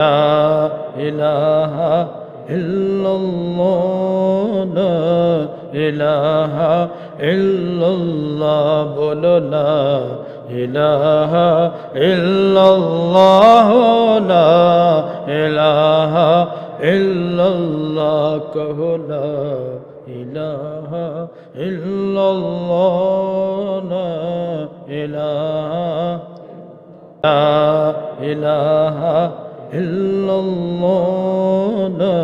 لا إله إلا الله لا إله إلا الله بولو لا إله إلا الله لا إله إلا الله كهو لا إله إلا الله لا إله لا إله ইল্লাল্লাহ, লা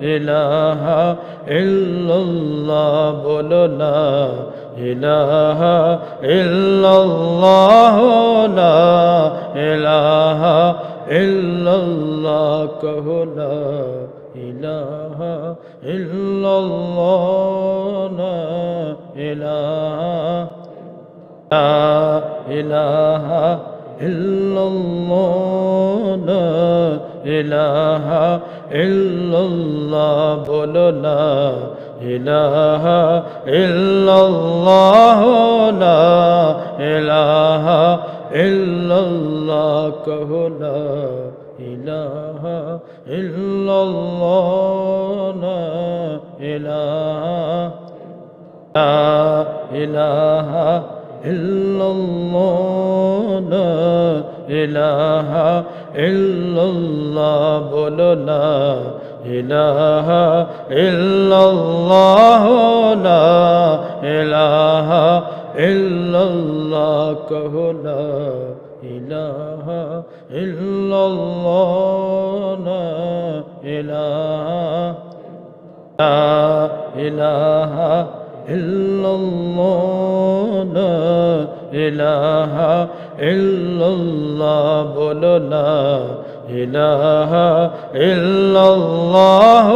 ইলাহা ইল্লাল্লাহ বলো লা ইলাহা ইল্লাল্লাহ, লা ইলাহা ইল্লাল্লাহ, কহো লা ইলাহা ইল্লাল্লাহ, লা ইলাহা ইল্লাল্লাহ, লা ইলাহা ইল্লাল্লাহ বলো না ইলাহা ইল্লাল্লাহ, লা ইলাহা ইল্লাল্লাহ, কহো, লা ইলাহা ইল্লাল্লাহ, লা ইলাহা ইলাহা ইল্লাল্লাহ লা ইলাহা ইল্লাল্লাহ বলো না। ইলাহা ইল্লাল্লাহ লা ইলাহা ইল্লাল্লাহ কহো না। ইলাহা ইল্লাল্লাহ, লা ইলাহা ইল্লাল্লাহ বলো লা ইলাহা ইল্লাল্লাহ,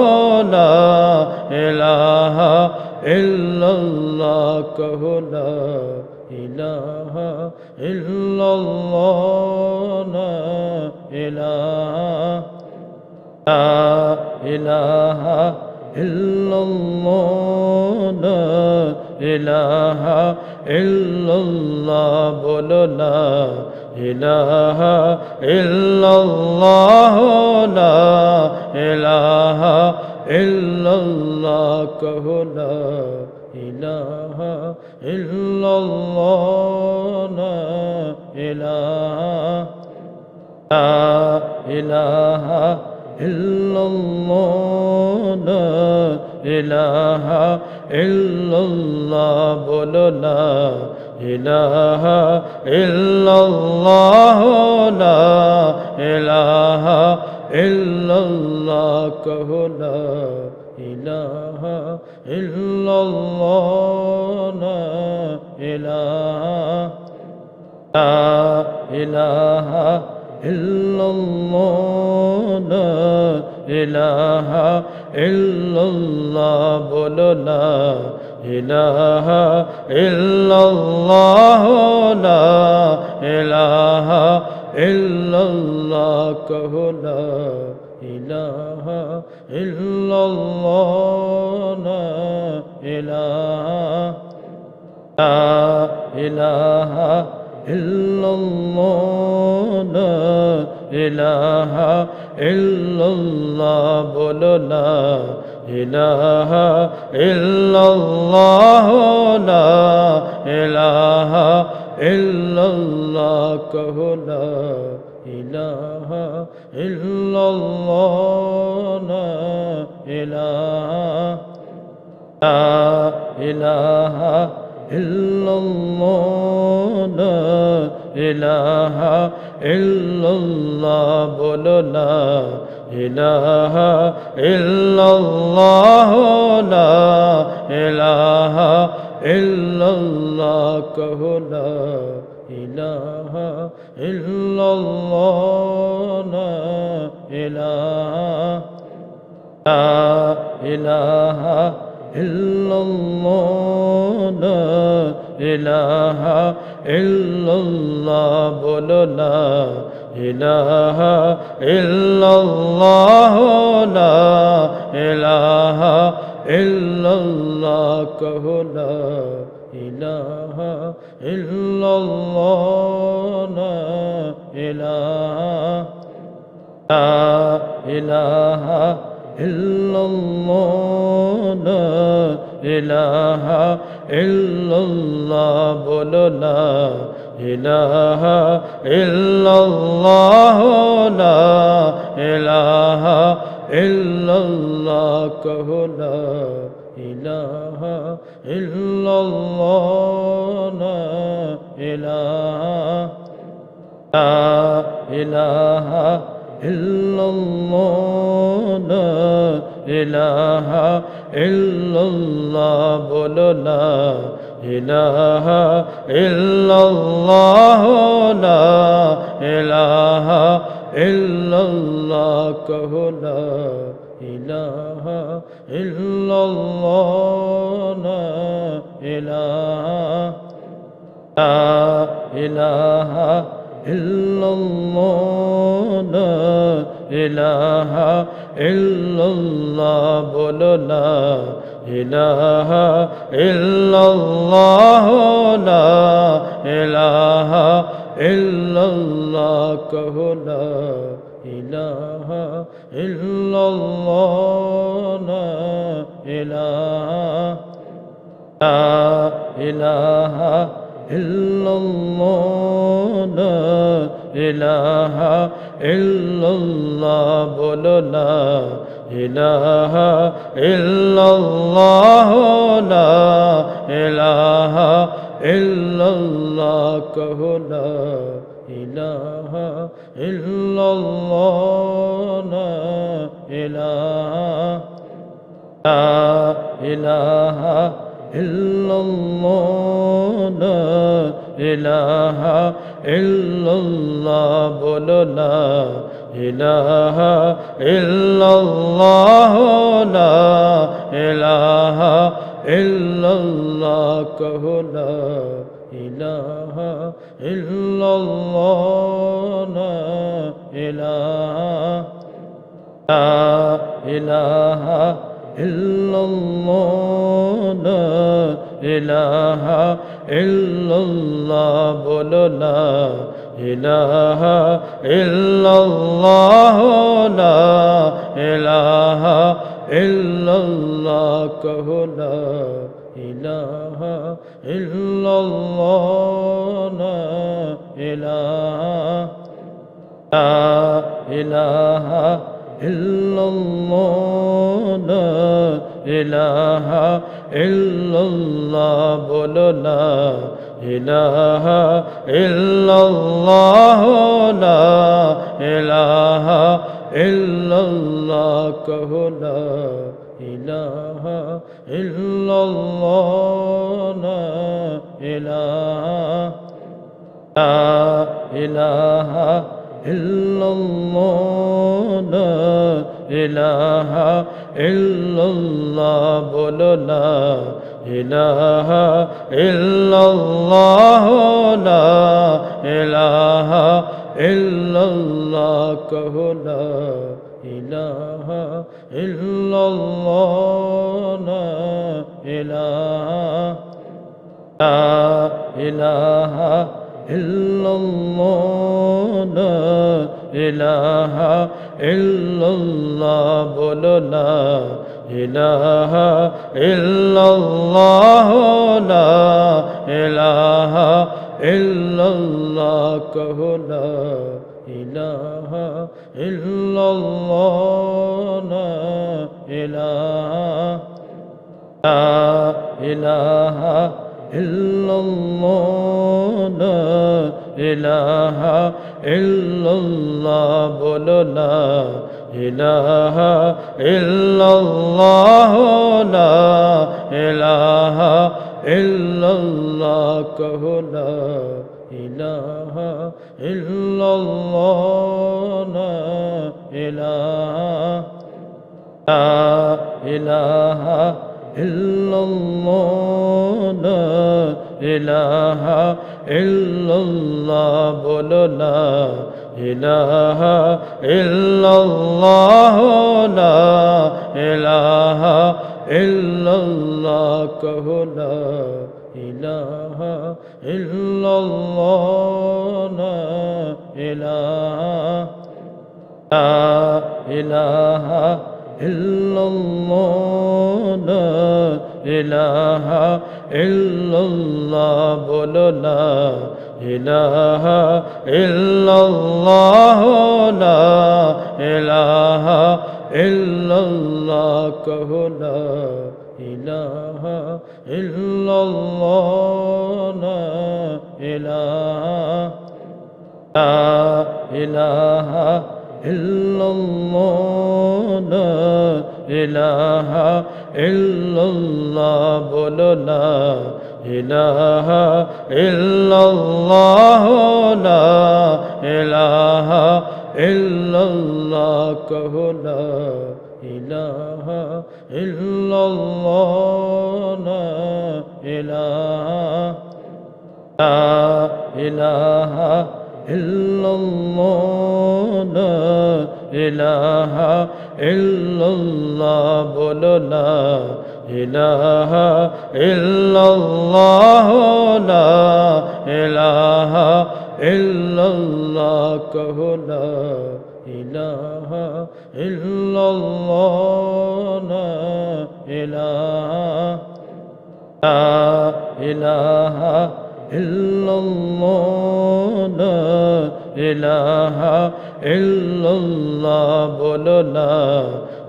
লা ইলাহা ইল্লাল্লাহ কহো লা ইলাহা ইল্লাল্লাহ, লা ইলাহা ইলাহা ইল্লাল্লাহ, লা ইলাহা ইল্লাল্লাহ বলো না ইলাহা ইল্লাল্লাহ, লা ইলাহা ইল্লাল্লাহ, কহো না ইলাহা ইলাহা ইল্লাল্লাহ, লা ইলাহা ইল্লাল্লাহ বলো লা ইলাহা ইল্লাল্লাহ, লা ইলাহা ইল্লাল্লাহ কহো লা ইলাহা ইল্লাল্লাহ, লা ইলাহা ইলাহা ইল্লাল্লাহ, লা ইলাহা ইল্লাল্লাহ বলো লা ইলাহা ইল্লাল্লাহ, লা ইলাহা ইল্লাল্লাহ, কহো লা ইলাহা ইল্লাল্লাহ, লা ইলাহা ইলাহা ইল্লাল্লাহ, লা ইলাহা ইল্লাল্লাহ বলো না ইলাহা ইল্লাল্লাহ, লা ইলাহা ইল্লাল্লাহ, কহো লা ইলাহা ইলাহা ইল্লাল্লাহ, লা ইলাহা ইল্লাল্লাহ বলো লা ইলাহা ইল্লাল্লাহ, লা ইলাহা ইল্লাল্লাহ, কহো লা ইলাহা ইল্লাল্লাহ, লা ইল্লাল্লাহ, লা ইলাহা ইল্লাল্লাহ বলো না ইলাহা ইল্লাল্লাহ, লা ইলাহা ইল্লাল্লাহ, কহো, লা ইলাহা ইল্লাল্লাহ, লা ইলাহা ইল্লাল্লাহ লা ইলাহা ইল্লাল্লাহ বলো লা ইলাহা ইল্লাল্লাহ লা ইলাহা ইল্লাল্লাহ কহো লা ইলাহা ইল্লাল্লাহ, লা ইলাহা ইল্লাল্লাহ বলো লা ইলাহা ইল্লাল্লাহ, লা ইলাহা ইল্লাল্লাহ, কহো লা ইলাহা ইল্লাল্লাহ, লা ইলাহা ইলাহা ইল্লাল্লাহ লা ইলাহা ইল্লাল্লাহ বলো না ইলাহা ইল্লাল্লাহ লা ইলাহা ইল্লাল্লাহ কহো না ইলাহা ইল্লাল্লাহ, লা ইলাহা ইল্লাল্লাহ বলো লা ইলাহা ইল্লাল্লাহ, লা ইলাহা ইল্লাল্লাহ, কহো লা ইলাহা ইল্লাল্লাহ, লা ইলাহা ইলাহা ইল্লাল্লাহ, লা ইলাহা ইল্লাল্লাহ বলো না ইলাহা ইল্লাল্লাহ, লা ইলাহা ইল্লাল্লাহ, কহো লা ইলাহা ইল্লাল্লাহ, লা ইলাহা ইলাহা ইল্লাল্লাহ, লা ইলাহা ইল্লাল্লাহ বলো লা ইলাহা ইল্লাল্লাহ, লা ইলাহা ইল্লাল্লাহ, কহো লা ইলাহা ইলাহা ইল্লাল্লাহ, লা ইলাহা ইল্লাল্লাহ বলো লা ইলাহা ইল্লাল্লাহ, লা ইলাহা ইল্লাল্লাহ কহো লা ইলাহা ইল্লাল্লাহ, লা ইলাহা ইলাহা ইল্লাল্লাহ, লা ইলাহা ইল্লাল্লাহ বলো না ইলাহা ইল্লাল্লাহ, লা ইলাহা ইল্লাল্লাহ, কহো না ইলাহা ইল্লাল্লাহ না ইলাহা ইলাহা ইল্লাল্লাহ, লা ইলাহা ইল্লাল্লাহ বলো লা ইলাহা ইল্লাল্লাহ, লা ইলাহা ইল্লাল্লাহ, কহো লা ইলাহা ইল্লাল্লাহ, লা ইলাহা ইলাহা ইল্লাল্লাহ, লা ইলাহা ইল্লাল্লাহ বলো লা ইলাহা ইল্লাল্লাহ, লা ইলাহা ইল্লাল্লাহ, কহো লা ইলাহা ইল্লাল্লাহ, লা ইলাহা ইলাহা ইল্লাল্লাহ লা ইলাহা ইল্লাল্লাহ বলো লা ইলাহা ইল্লাল্লাহ লা ইলাহা ইল্লাল্লাহ কহো লা ইলাহা ইল্লাল্লাহ, লা ইলাহা ইল্লাল্লাহ বলো, লা ইলাহা ইল্লাল্লাহ, লা ইলাহা ইল্লাল্লাহ, কহো, লা ইলাহা ইল্লাল্লাহ, লা ইলাহা ইল্লাল্লাহ, লা ইলাহা ইল্লাল্লাহ বলো না ইলাহা ইল্লাল্লাহ, লা ইলাহা ইল্লাল্লাহ, কহো না ইলাহা ইল্লাল্লাহ, লা ইলাহা ইলাহা ইল্লাল্লাহ লা ইলাহা ইল্লাল্লাহ বলো লা ইলাহা ইল্লাল্লাহ লা ইলাহা ইল্লাল্লাহ কহো লা ইলাহা ইল্লাল্লাহ, লা ইলাহা ইল্লাল্লাহ বলো লা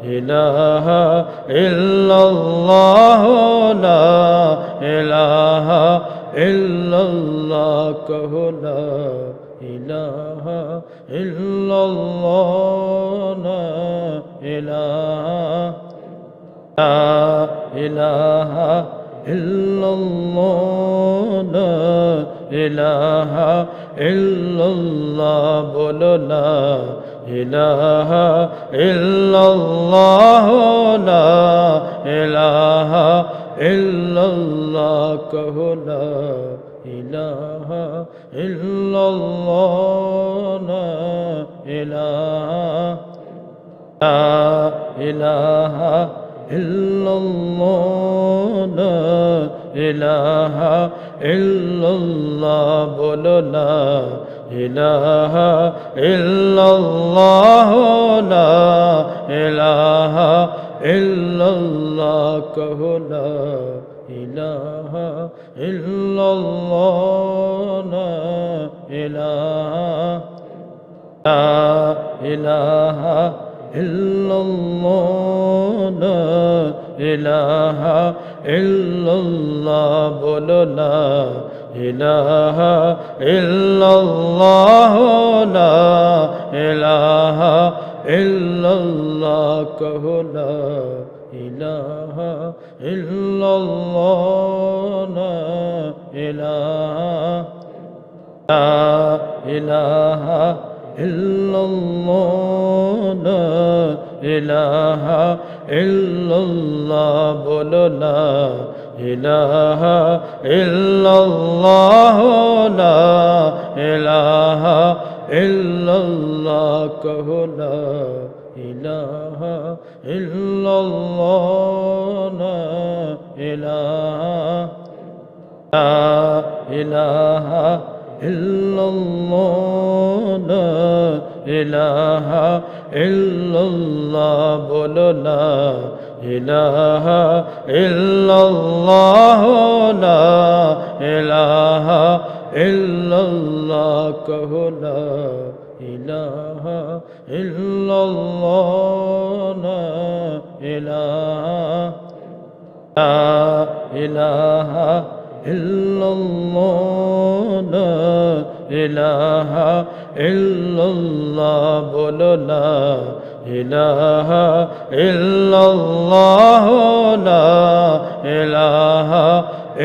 ইলাহা ইল্লাল্লাহ, লা ইলাহা ইল্লাল্লাহ, কহো লা ইলাহা ইল্লাল্লাহ, লা ইলাহা ইলাহা ইল্লাল্লাহ, লা ইলাহা ইল্লাল্লাহ বলো না ইলাহা ইল্লাল্লাহ, লা ইলাহা ইল্লাল্লাহ, কহো না ইলাহা ইল্লাল্লাহ ইলাহা ইল্লাল্লাহ, লা ইলাহা ইল্লাল্লাহ বলো লা ইলাহা ইল্লাল্লাহ, লা ইলাহা ইল্লাল্লাহ কহো লা ইলাহা ইল্লাল্লাহ, লা ইলাহা ইলাহা ইল্লাল্লাহ, লা ইলাহা ইল্লাল্লাহ বলো লা ইলাহা ইল্লাল্লাহ, লা ইলাহা ইল্লাল্লাহ, কহো লা ইলাহা ইল্লাল্লাহ, লা ইলাহা ইলাহা ইল্লাল্লাহ লা ইলাহা ইল্লাল্লাহ বলো না ইলাহা ইল্লাল্লাহ লা ইলাহা ইল্লাল্লাহ কহো ইলাহা ইল্লাল্লাহ, লা ইলাহা ইল্লাল্লাহ বলো লা ইলাহা ইল্লাল্লাহ, লা ইলাহা ইল্লাল্লাহ, কহো লা ইলাহা ইল্লাল্লাহ, লা ইলাহা ইল্লাল্লাহ, লা ইলাহা ইল্লাল্লাহ বলো না ইলাহা ইল্লাল্লাহ, লা ইলাহা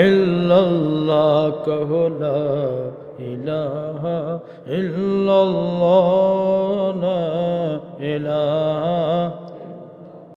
ইল্লাল্লাহ, কহো, লা ইলাহা ইল্লাল্লাহ